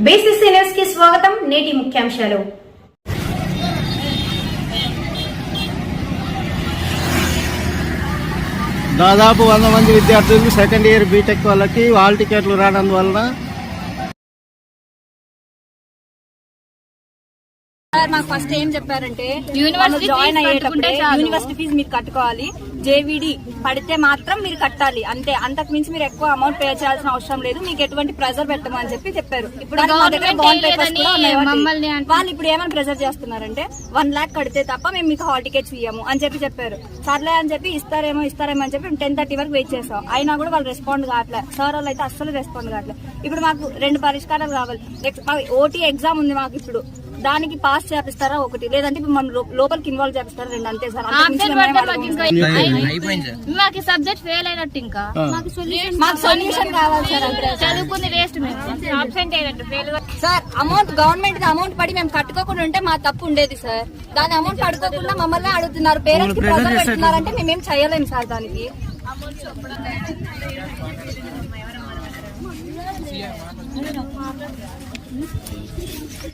BCC news స్వాగతం. నేటి ముఖ్యాంశాలు. దాదాపు వంద మంది విద్యార్థులు సెకండ్ ఇయర్ బీటెక్ వాళ్ళకి హాల్ టికెట్లు రానందువలన మాకు ఫస్ట్ ఏం చెప్పారంటే యూనివర్సిటీ జాయిన్ అయ్యేటప్పుడే. యూనివర్సిటీ ఫీజు మీరు కట్టుకోవాలి. జేవిడి పడితే మాత్రం మీరు కట్టాలి. అంతే అంతకు మించి మీరు ఎక్కువ అమౌంట్ పే చేయాల్సిన అవసరం లేదు. మీకు ఎటువంటి ప్రెజర్ పెట్టమని చెప్పి చెప్పారు. ఇప్పుడు మా దగ్గర government బాండ్ పేపర్స్ వేయలేదని కూడా ఉన్నాయి వాటి. మమ్మల్ని అంటున్నారు. వాళ్ళు ఇప్పుడు ఏమైనా ప్రెజర్ చేస్తున్నారంటే వన్ లాక్ కడితే తప్ప మేము మీకు హాల్ టికెట్స్ ఇయ్యము అని చెప్పి చెప్పారు. సర్లే అని చెప్పి ఇస్తారేమో ఇస్తారేమో అని చెప్పి టెన్ థర్టీ వరకు వెయిట్ చేసాం. అయినా కూడా వాళ్ళు రెస్పాండ్ కావట్లేదు సార్ వాళ్ళు అయితే అస్సలు రెస్పాండ్ కావట్లేదు ఇప్పుడు మాకు రెండు పరిష్కారాలు కావాలి. ఓటీ ఎగ్జామ్ ఉంది మాకు ఇప్పుడు. దానికి పాస్ చేపిస్తారా ఒకటి? లేదంటే ఇప్పుడు మనం లోపలికి ఇన్వాల్వ్ చేపిస్తారా రెండు? అంతే సార్. మాకు సబ్జెక్ట్ ఫెయిల్ అయినట్టు ఇంకా. మాకు సొల్యూషన్ కావాలి సార్ అంతే చదువుకుంది వేస్ట్ అయినట్టు fail sir amount government amount పడి మేము కట్టుకోకుండా ఉంటే మా తప్పు ఉండేది సార్. దాని అమౌంట్ పడుకోకుండా మమ్మల్ని అడుగుతున్నారు. పేరెంట్స్కి ప్రెజర్ పెడుతున్నారంటే మేమేం చేయలేము సార్ దానికి.